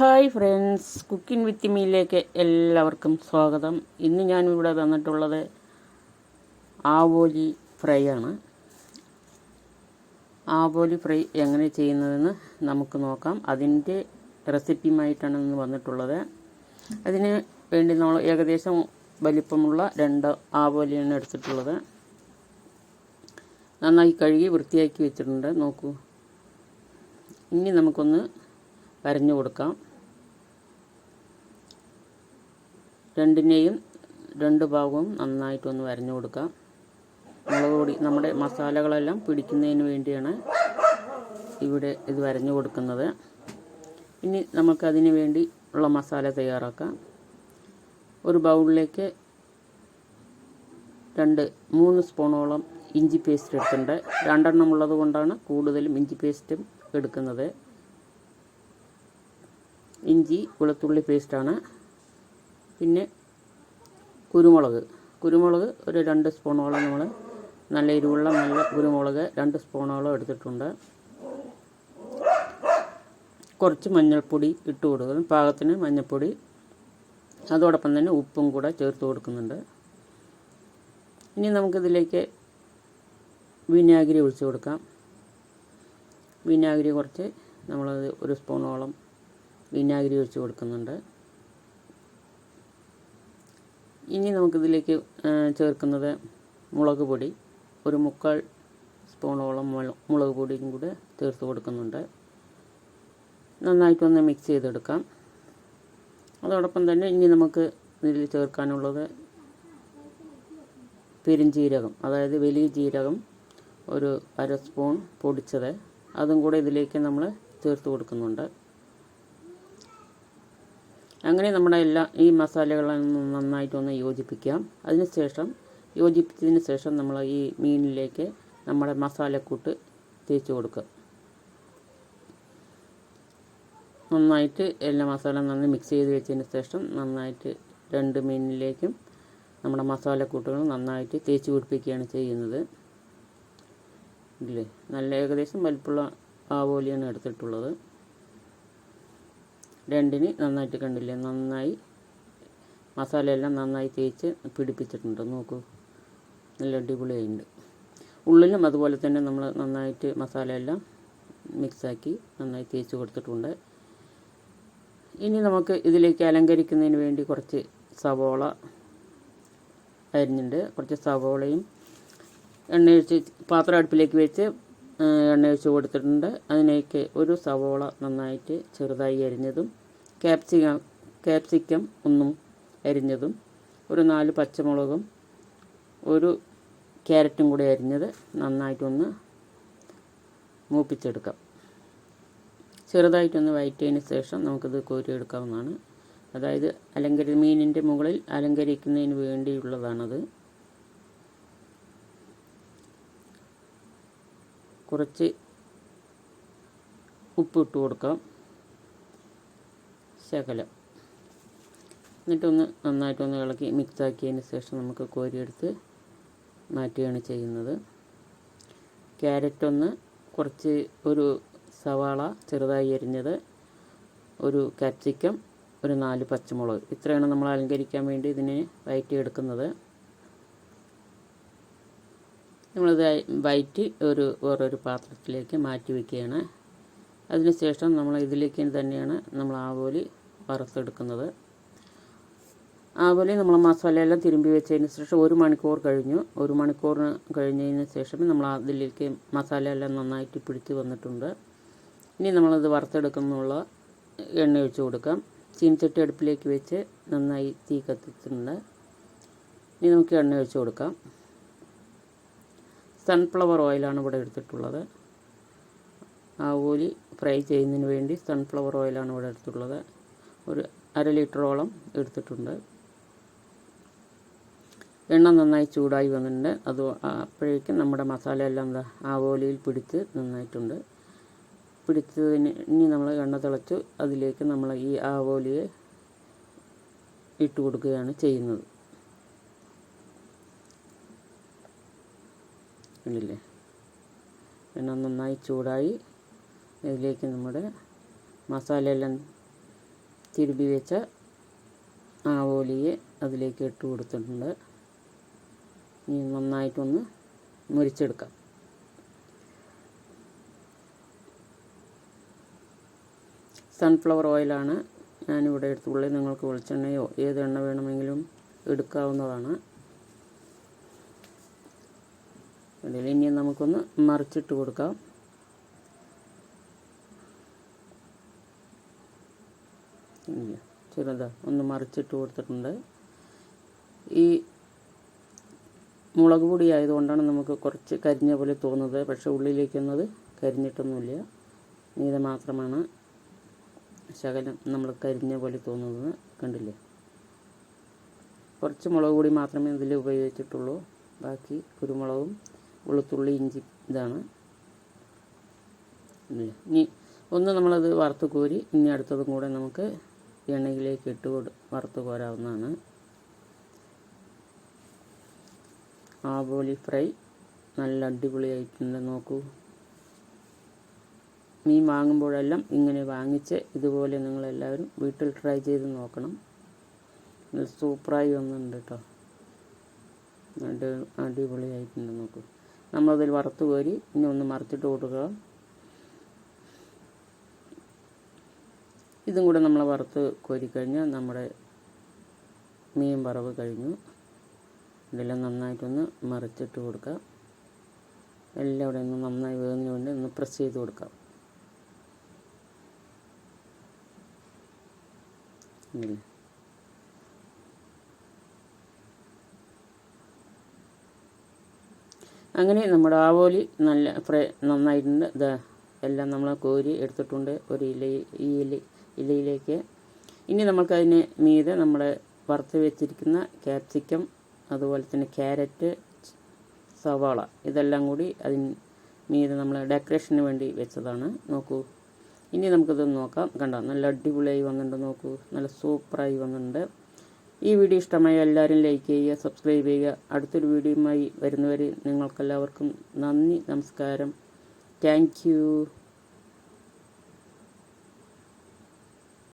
Hi friends cooking with മീയിലേക്ക് എല്ലാവർക്കും സ്വാഗതം. ഇന്ന് ഞാൻ ഇവിടെ വന്നിട്ടുള്ളത് ആവോലി ഫ്രൈ ആണ്. ആവോലി ഫ്രൈ എങ്ങനെ ചെയ്യുന്നതെന്ന് നമുക്ക് നോക്കാം. അതിന്റെ റെസിപ്പിയുമായിട്ടാണ് ഇന്ന് വന്നിട്ടുള്ളത്. അതിന് വേണ്ടി നമ്മൾ ഏകദേശം വലിപ്പമുള്ള രണ്ട് ആവോലിയാണ് എടുത്തിട്ടുള്ളത്. നന്നായി കഴുകി വൃത്തിയാക്കി വെച്ചിട്ടുണ്ട്. നോക്കൂ. ഇനി നമുക്കൊന്ന് വരഞ്ഞു കൊടുക്കാം. രണ്ടിനെയും രണ്ട് ഭാഗവും നന്നായിട്ടൊന്ന് വരഞ്ഞു കൊടുക്കാം. മുളക് പൊടി നമ്മുടെ മസാലകളെല്ലാം പിടിക്കുന്നതിന് വേണ്ടിയാണ് ഇവിടെ ഇത് വരഞ്ഞു കൊടുക്കുന്നത്. ഇനി നമുക്കതിന് വേണ്ടി ഉള്ള മസാല തയ്യാറാക്കാം. ഒരു ബൗളിലേക്ക് രണ്ട് മൂന്ന് സ്പൂണോളം ഇഞ്ചി പേസ്റ്റ് എടുത്തിട്ടുണ്ട്. രണ്ടെണ്ണം ഉള്ളത് കൊണ്ടാണ് കൂടുതലും ഇഞ്ചി പേസ്റ്റും എടുക്കുന്നത്. ഇഞ്ചി വെളുത്തുള്ളി പേസ്റ്റാണ്. പിന്നെ കുരുമുളക്. കുരുമുളക് ഒരു രണ്ട് സ്പൂണോളം നമ്മൾ നല്ല എരിവുള്ള നല്ല കുരുമുളക് രണ്ട് സ്പൂണോളം എടുത്തിട്ടുണ്ട്. കുറച്ച് മഞ്ഞൾപ്പൊടി ഇട്ട് കൊടുക്കുന്നു. പാകത്തിന് മഞ്ഞൾപ്പൊടി. അതോടൊപ്പം തന്നെ ഉപ്പും കൂടെ ചേർത്ത് കൊടുക്കുന്നുണ്ട്. ഇനി നമുക്കിതിലേക്ക് വിനാഗിരി ഒഴിച്ച് കൊടുക്കാം. വിനാഗിരി കുറച്ച് നമ്മളത് ഒരു സ്പൂണോളം വിനാഗിരി ഒഴിച്ച് കൊടുക്കുന്നുണ്ട്. ഇനി നമുക്കിതിലേക്ക് ചേർക്കുന്നത് മുളക് പൊടി. ഒരു മുക്കാൽ സ്പൂണോളം മുളക് പൊടിയും കൂടെ ചേർത്ത് കൊടുക്കുന്നുണ്ട്. നന്നായിട്ടൊന്ന് മിക്സ് ചെയ്തെടുക്കാം. അതോടൊപ്പം തന്നെ ഇനി നമുക്ക് ഇതിൽ ചേർക്കാനുള്ളത് പെരിഞ്ജീരകം അതായത് വലിയ ജീരകം ഒരു അര സ്പൂൺ പൊടിച്ചത്. അതും കൂടെ ഇതിലേക്ക് നമ്മൾ ചേർത്ത് കൊടുക്കുന്നുണ്ട്. അങ്ങനെ നമ്മുടെ എല്ലാ ഈ നന്നായിട്ട് നന്നായിട്ടൊന്ന് യോജിപ്പിക്കാം. അതിനുശേഷം യോജിപ്പിച്ചതിന് ശേഷം നമ്മൾ ഈ മീനിലേക്ക് നമ്മുടെ മസാലക്കൂട്ട് തേച്ച് കൊടുക്കുക. നന്നായിട്ട് എല്ലാ മസാല നന്നായി മിക്സ് ചെയ്ത് വെച്ചതിന് ശേഷം നന്നായിട്ട് രണ്ട് മീനിലേക്കും നമ്മുടെ മസാലക്കൂട്ടുകൾ നന്നായിട്ട് തേച്ച് പിടിപ്പിക്കുകയാണ് ചെയ്യുന്നത്. ഇല്ലേ നല്ല ഏകദേശം വലിപ്പമുള്ള ആവോലിയാണ് എടുത്തിട്ടുള്ളത്. രണ്ടിന് നന്നായിട്ട് കണ്ടില്ലേ? നന്നായി മസാലയെല്ലാം നന്നായി തേച്ച് പിടിപ്പിച്ചിട്ടുണ്ട്. നോക്കൂ. നല്ല അടിപൊളിയായിട്ടുണ്ട് ഉള്ളിലും അതുപോലെ തന്നെ നമ്മൾ നന്നായിട്ട് മസാലയെല്ലാം മിക്സാക്കി നന്നായി തേച്ച് കൊടുത്തിട്ടുണ്ട്. ഇനി നമുക്ക് ഇതിലേക്ക് അലങ്കരിക്കുന്നതിന് വേണ്ടി കുറച്ച് സവോള അരിഞ്ഞിട്ടുണ്ട് കുറച്ച് സവോളയും എണ്ണയൊഴിച്ച് പാത്രം അടുപ്പിലേക്ക് വെച്ച് എണ്ണ ഒഴിച്ച് കൊടുത്തിട്ടുണ്ട്. അതിലേക്ക് ഒരു സവോള നന്നായിട്ട് ചെറുതായി അരിഞ്ഞതും ക്യാപ്സിക്കം ക്യാപ്സിക്കം ഒന്നും അരിഞ്ഞതും ഒരു നാല് പച്ചമുളകും ഒരു ക്യാരറ്റും കൂടി അരിഞ്ഞത് നന്നായിട്ടൊന്ന് മൂപ്പിച്ചെടുക്കാം. ചെറുതായിട്ടൊന്ന് വയറ്റിയതിന് ശേഷം നമുക്കിത് കോരിയെടുക്കാവുന്നതാണ്. അതായത് അലങ്കരി മീനിന്റെ മുകളിൽ അലങ്കരിക്കുന്നതിന് വേണ്ടിയുള്ളതാണത്. കുറച്ച് ഉപ്പ് ഇട്ട് കൊടുക്കാം ശകലം. എന്നിട്ടൊന്ന് നന്നായിട്ടൊന്ന് ഇളക്കി മിക്സാക്കിയതിന് ശേഷം നമുക്ക് കോരിയെടുത്ത് മാറ്റുകയാണ് ചെയ്യുന്നത്. ക്യാരറ്റ് ഒന്ന് കുറച്ച് ഒരു സവാള ചെറുതായി അരിഞ്ഞത് ഒരു കാപ്സിക്കം ഒരു നാല് പച്ചമുളക്. ഇത്രയാണ് നമ്മൾ അലങ്കരിക്കാൻ വേണ്ടി ഇതിനെ വയറ്റിയെടുക്കുന്നത്. നമ്മളിത് വയറ്റി ഒരു വേറൊരു പാത്രത്തിലേക്ക് മാറ്റി വയ്ക്കുകയാണ് അതിനുശേഷം നമ്മൾ ഇതിലേക്ക് തന്നെയാണ് നമ്മൾ ആവോലി വറുത്തെടുക്കുന്നത്. ആവോലി നമ്മൾ മസാലയെല്ലാം തിരുമ്പി വെച്ചതിന് ശേഷം ഒരു മണിക്കൂർ കഴിഞ്ഞു. ഒരു മണിക്കൂറിന് കഴിഞ്ഞതിന് ശേഷം നമ്മൾ അതിലേക്ക് മസാലയെല്ലാം നന്നായിട്ട് പിടിച്ച് വന്നിട്ടുണ്ട്. ഇനി നമ്മളത് വറുത്തെടുക്കുന്നുള്ള എണ്ണ ഒഴിച്ച് കൊടുക്കാം. ചീനച്ചട്ടി അടുപ്പിലേക്ക് വെച്ച് നന്നായി തീ കത്തിച്ചിട്ടുണ്ട്. ഇനി നമുക്ക് എണ്ണ ഒഴിച്ച് കൊടുക്കാം. സൺഫ്ലവർ ഓയിലാണ് ഇവിടെ എടുത്തിട്ടുള്ളത്. ആവോലി ഫ്രൈ ചെയ്യുന്നതിന് വേണ്ടി സൺഫ്ലവർ ഓയിലാണ് ഇവിടെ എടുത്തിട്ടുള്ളത്. ഒരു അര ലിറ്ററോളം എടുത്തിട്ടുണ്ട്. എണ്ണ നന്നായി ചൂടായി വന്നിട്ടുണ്ട്. അത് അപ്പോഴേക്കും നമ്മുടെ മസാല എല്ലാം എന്താ ആവോലിയിൽ പിടിച്ച് നന്നായിട്ടുണ്ട്. പിടിച്ചതിന് ഇനി നമ്മൾ എണ്ണ തിളച്ച് അതിലേക്ക് നമ്മൾ ഈ ആവോലിയെ ഇട്ട് കൊടുക്കുകയാണ് ചെയ്യുന്നത്. കണ്ടില്ലേ എണ്ണ നന്നായി ചൂടായി ഇതിലേക്ക് നമ്മുടെ മസാലയെല്ലാം തിരുമ്പി വെച്ച ആവോലിയെ അതിലേക്ക് ഇട്ട് കൊടുത്തിട്ടുണ്ട്. ഇനി നന്നായിട്ടൊന്ന് മുരിച്ചെടുക്കാം. സൺഫ്ലവർ ഓയിലാണ് ഞാനിവിടെ എടുത്തുള്ളത്. നിങ്ങൾക്ക് വെളിച്ചെണ്ണയോ ഏത് എണ്ണ വേണമെങ്കിലും എടുക്കാവുന്നതാണ്. ഇതിൽ ഇനി നമുക്കൊന്ന് മറിച്ചിട്ട് കൊടുക്കാം. ചെറുത ഒന്ന് മറിച്ചിട്ട് കൊടുത്തിട്ടുണ്ട്. ഈ മുളക് പൊടി ആയതുകൊണ്ടാണ് നമുക്ക് കുറച്ച് കരിഞ്ഞ പോലെ തോന്നുന്നത് പക്ഷേ ഉള്ളിലേക്കൊന്നത് കരിഞ്ഞിട്ടൊന്നുമില്ല. നീത മാത്രമാണ് ശകലം നമ്മൾ കരിഞ്ഞ പോലെ തോന്നുന്നത് കണ്ടില്ലേ? കുറച്ച് മുളക് പൊടി മാത്രമേ ഇതിൽ ഉപയോഗിച്ചിട്ടുള്ളൂ. ബാക്കി കുരുമുളകും വെളുത്തുള്ളി ഇഞ്ചി ഇതാണ്. ഇനി ഒന്ന് നമ്മളത് വറുത്ത് കോരി ഇനി അടുത്തതും കൂടെ നമുക്ക് എണ്ണയിലേക്ക് ഇട്ട് വറുത്ത് കോരാവുന്നതാണ്. ആവോലി ഫ്രൈ. നല്ല അടിപൊളിയായിട്ടുണ്ട്. നോക്കൂ. മീൻ വാങ്ങുമ്പോഴെല്ലാം ഇങ്ങനെ വാങ്ങിച്ച് ഇതുപോലെ നിങ്ങളെല്ലാവരും വീട്ടിൽ ട്രൈ ചെയ്ത് നോക്കണം. സൂപ്പറായി വന്നിട്ടുണ്ട് കേട്ടോ അടി അടിപൊളിയായിട്ടുണ്ട്. നോക്കൂ. നമ്മളതിൽ വറുത്ത് കോരി ഇനി ഒന്ന് മറിച്ചിട്ട് കൊടുക്കുക. ഇതും കൂടെ നമ്മൾ വറുത്ത് കോരിക്കഴിഞ്ഞാൽ നമ്മുടെ മീൻ വറവ് കഴിഞ്ഞു. ഇതെല്ലാം നന്നായിട്ടൊന്ന് മറിച്ചിട്ട് കൊടുക്കുക. എല്ലാം ഇവിടെ ഒന്ന് നന്നായി വേകുന്നതിന് വേണ്ടി ഒന്ന് പ്രസ് ചെയ്ത് കൊടുക്കാം ഇല്ലേ? അങ്ങനെ നമ്മുടെ ആവോലി നല്ല നന്നായിട്ടുണ്ട്. ഇതാ എല്ലാം നമ്മൾ കോരി എടുത്തിട്ടുണ്ട് ഒരു ഇല ഈ ഇല ഇലയിലേക്ക്. ഇനി നമുക്കതിന് മീതെ നമ്മൾ വറുത്ത് വെച്ചിരിക്കുന്ന ക്യാപ്സിക്കം അതുപോലെ തന്നെ ക്യാരറ്റ് സവാള ഇതെല്ലാം കൂടി അതിന് മീതെ നമ്മൾ ഡെക്കറേഷന് വേണ്ടി വെച്ചതാണ്. നോക്കൂ. ഇനി നമുക്കിത് നോക്കാം. കണ്ടോ? നല്ല അടിപൊളിയായി വന്നിട്ടുണ്ട്. നോക്കൂ. നല്ല സൂപ്പറായി വന്നിട്ടുണ്ട്. ഈ വീഡിയോ ഇഷ്ടമായ എല്ലാവരും ലൈക്ക് ചെയ്യുക സബ്സ്ക്രൈബ് ചെയ്യുക. അടുത്തൊരു വീഡിയോയുമായി വരുന്നവരെ നിങ്ങൾക്കെല്ലാവർക്കും നന്ദി നമസ്കാരം. താങ്ക്